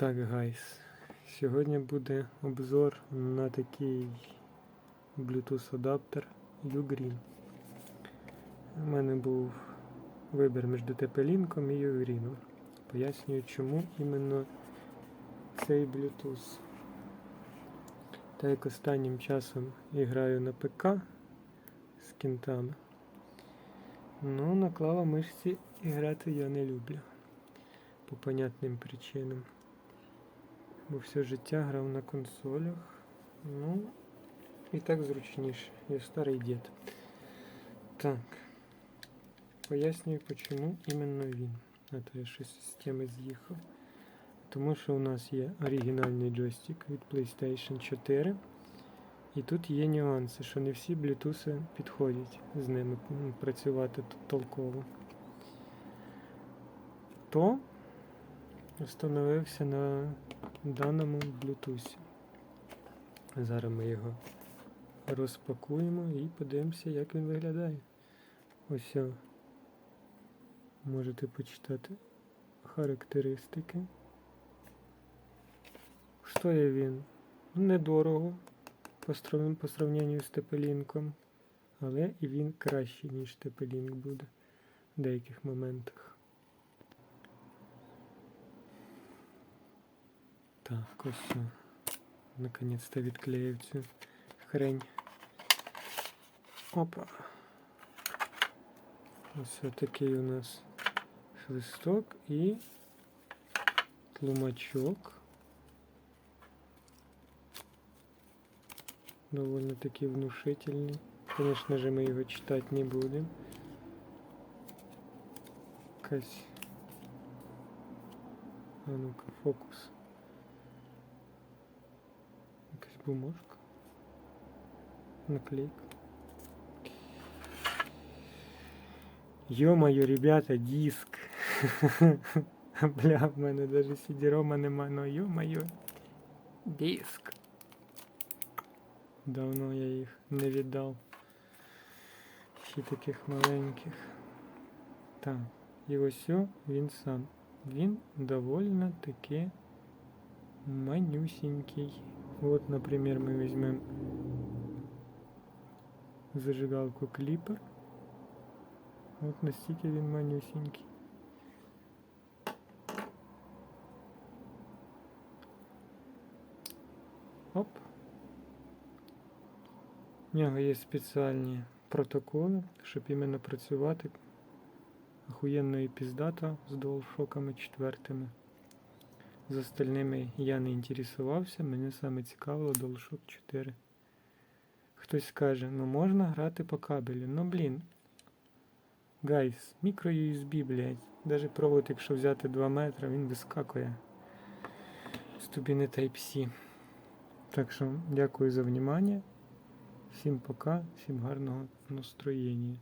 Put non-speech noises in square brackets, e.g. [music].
Так, гайс. Сьогодні буде обзор на такий Bluetooth адаптер Ugreen. У мене був вибір між TP-Link і Ugreen. Пояснюю, чому іменно цей Bluetooth. Так як останнім часом я граю на ПК з кінтами. Ну, на клавомишці грати я не люблю. По понятним причинам. Бо все життя грав на консолях. Ну, і так зручніше. Я старий дід. Так. Пояснюю, чому іменно він. А то я щось з теми з'їхав. Тому що у нас є оригінальний джойстик від PlayStation 4. І тут є нюанси, що не всі Bluetooth підходять з ними працювати тут толково. То встановився на даному Bluetooth. Зараз ми його розпакуємо і подивимося, як він виглядає. Ось можете почитати характеристики. Стоїть він недорого по сравненню з Тепелінком, але і він кращий, ніж Тепелінк буде в деяких моментах. Так, ось. Наконец-то відклеїв цю хрень. Опа. Ось такий у нас швисток і тлумачок. Довольно таки внушительный. Конечно же, мы его читать не будем. Якась. А ну-ка, фокус. Якась бумажка. Наклейка. Ё-моё, ребята, диск. [laughs] Бля, в мене даже сідірома нема, но ё-моё. Диск. Давно я їх не віддав. Ще таких маленьких. Так, і ось о, він сам. Він довольно таки манюсенький. Вот, например, мы возьмем зажигалку клипер. Вот настільки він манюсенький. Оп. В нього є спеціальні протоколи, щоб іменно працювати охуєнно і піздато з DualShock'ами четвертими. З остальними я не інтересувався, мене саме цікавило DualShock 4. Хтось скаже, ну можна грати по кабелю. Ну блін. Гайс, мікро USB, блядь. Даже провод, якщо взяти 2 метри, він вискакує з тубіни Type-C. Так що дякую за внимание. Всім пока, всім гарного настроєння.